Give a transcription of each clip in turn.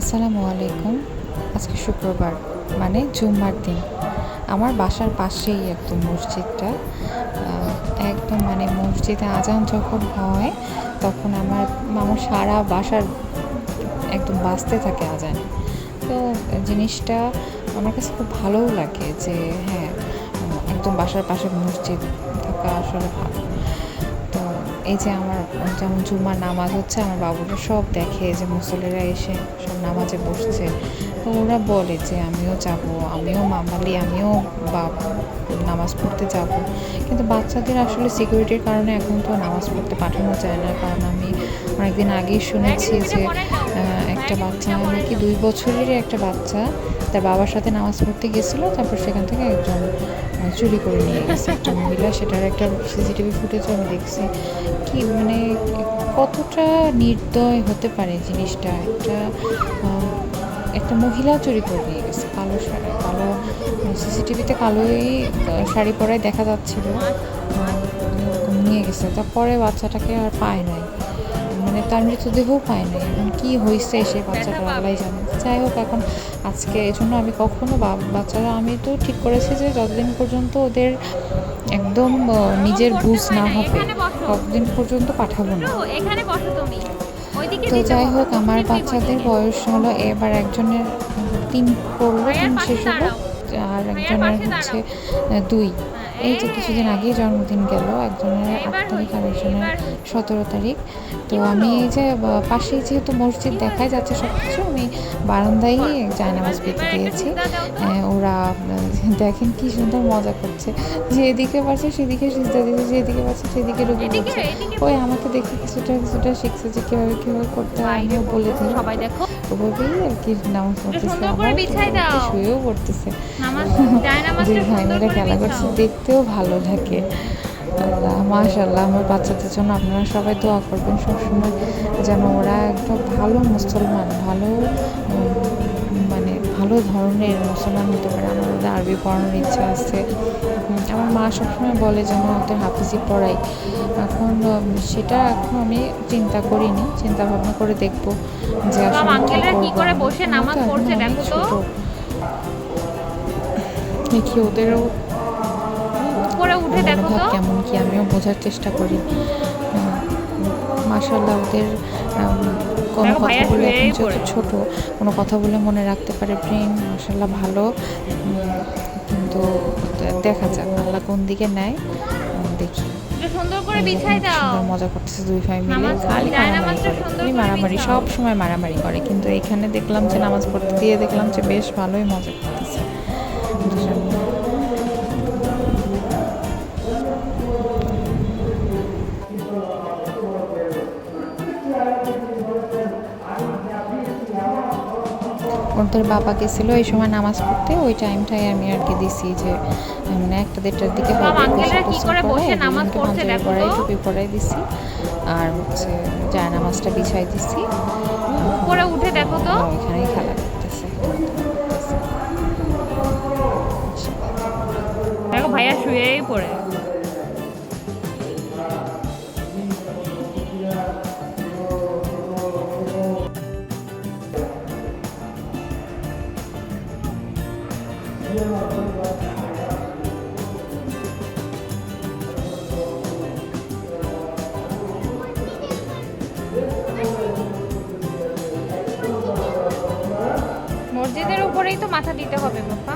আসসালামু আলাইকুম। আজকে শুক্রবার মানে জুম্মার দিন। আমার বাসার পাশেই একদম মসজিদটা। একদম মানে মসজিদে আজান যখন হয়, তখন আমার আমার সারা বাসার একদম বাঁচতে থাকে আজান। তো জিনিসটা আমার কাছে খুব ভালোও লাগে যে হ্যাঁ একদম বাসার পাশে মসজিদ থাকা আসলে ভালো। এই যে আমার যেমন জুমার নামাজ হচ্ছে, আমার বাবুরা সব দেখে যে মুসলিরা এসে সব নামাজে বসছে। তো ওরা বলে যে, আমিও যাব, আমিও মামালি, আমিও বা নামাজ পড়তে যাব। কিন্তু বাচ্চাদের আসলে সিকিউরিটির কারণে এখন তো নামাজ পড়তে পাঠানো যায় না। কারণ আমি অনেকদিন আগেই শুনেছি যে একটা বাচ্চা, নাকি দুই বছরেরই একটা বাচ্চা, তার বাবার সাথে নামাজ পড়তে গেছিল তারপর সেখান থেকে একজন চুরি করে নিয়ে গেছে। একটা মহিলা, সেটার একটা সিসিটিভি ফুটেজ আমি দেখছি। কি মানে কতটা নির্দয় হতে পারে জিনিসটা? একটা একটা মহিলা চুরি করে নিয়ে গেছে, কালো শাড়ি, কালো সিসিটিভিতে কালোই শাড়ি পরায় দেখা যাচ্ছিল। নিয়ে গেছে, তারপরে বাচ্চাটাকে আর পায় নাই। মানে তার মৃতদেহও পায় নাই। কী হয়েছে সেই বাচ্চাটা আল্লাহ জানে। যাই হোক এখন আজকে এই জন্য আমি কখনো বাচ্চারা আমি তো ঠিক করেছি যে যতদিন পর্যন্ত ওদের একদম নিজের বুঝ না হবে ততদিন পর্যন্ত পাঠাবো না। তো যাই হোক আমার বাচ্চাদের বয়স হলো এবার একজনের তিন পড়ল তিন শেষ হলো। আর একজনের হচ্ছে দুই। হ্যাঁ, এই যে কিছুদিন আগেই জন্মদিন গেল একজনের আট তারিখ আর একজনের সতেরো তারিখ। তো আমি এই যে পাশেই যেহেতু মসজিদ দেখাই যাচ্ছে সব কিছু আমি বারান্দায় জায়নামাজ পেতে দিয়েছি। হ্যাঁ, ওরা দেখেন কি সুন্দর মজা করছে। যে এদিকে পারছে সেদিকে সিজদা দিচ্ছে যেদিকে পারছে সেদিকে রুগী করছে ওই আমাকে দেখে কিছুটা কিছুটা শিখছে যে কীভাবে কীভাবে করতে হয় আমিও বলে দিই। সবাই দেখো। ওভাবেই আর কি নামাজ পড়তেছে। আবার। শুয়েও পড়তেছে। দুই ভাই মিলে খেলা করছে দেখতেও ভালো লাগে। আল্লাহ মাশাল্লাহ আমার বাচ্চাদের জন্য আপনারা সবাই দোয়া করবেন। সবসময় যেন ওরা একটা ভালো মুসলমান মানে ভালো ধরনের মুসলমান হতে পারে আমার ওদের আরবি পড়ানোর ইচ্ছা আছে। আমার মা সবসময় বলে যেন ওদের হাফিজি পড়াই। এখন সেটা এখন আমি চিন্তা করিনি চিন্তা ভাবনা করে দেখব যে আসলে কি করে বসে আমার নামাজ পড়ছে দেখো তো। দেখি ওদেরও উঠে দেখো তো। কেমন কি আমিও বোঝার চেষ্টা করি। মাসাল্লাহ ওদের কোনো কথা বলে যেহেতু। ছোট কোনো কথা বলে মনে রাখতে পারে। ব্রেন মাসাল্লাহ ভালো। কিন্তু দেখা যাক আল্লাহ কোন দিকে নেয়। দেখি। সুন্দর করে বিছাই দাও। মজা করতেছে দুই ভাই মিলে। খালি মারামারি মারামারি। সব সময় মারামারি করে। কিন্তু এখানে দেখলাম যে নামাজ পড়তে দিয়ে দেখলাম যে বেশ ভালোই মজা করতেছে। দুজন। ওদের বাবা গেছিল এই সময় নামাজ পড়তে ওই টাইমটাই আমি আর কি দিছি যে মানে একটা দেড়টার দিকে তো। টুপি পরাই দিছি আর হচ্ছে যায় নামাজটা বিছাই দিছি। উপরে উঠে দেখো তো। খেলা করতেছে। দেখো ভাইয়া শুয়েই পড়ে। করেই তো মাথা দিতে হবে বাবা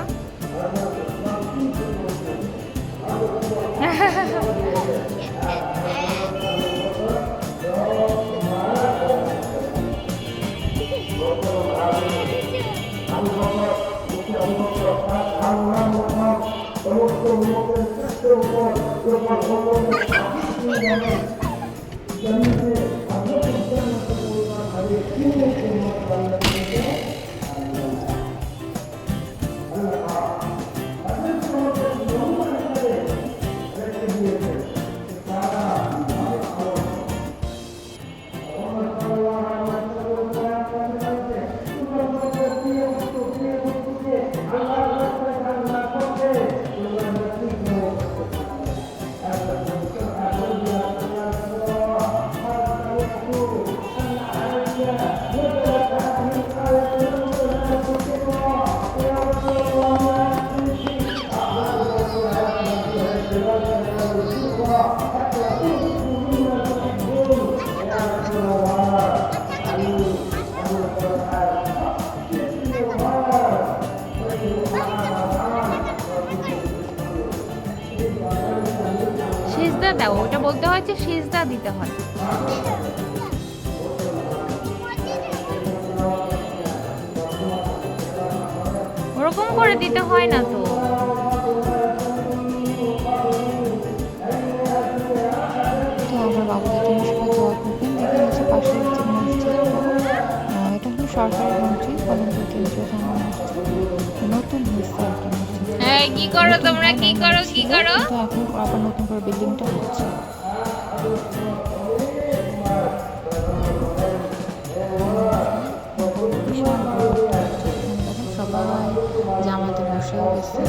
সিজদা দাও, ওটা বলতে হয়েছে সিজদা দিতে হয়। ওরকম করে দিতে হয় না তো। আমার এটা সরকারি মন্ত্রী নতুন হয়েছে হ্যাঁ কি করো তোমরা? কি করো? কি করো? তো এখন নতুন করে বিল্ডিংটা হচ্ছে সবাই জামাতে বসেও গেছে।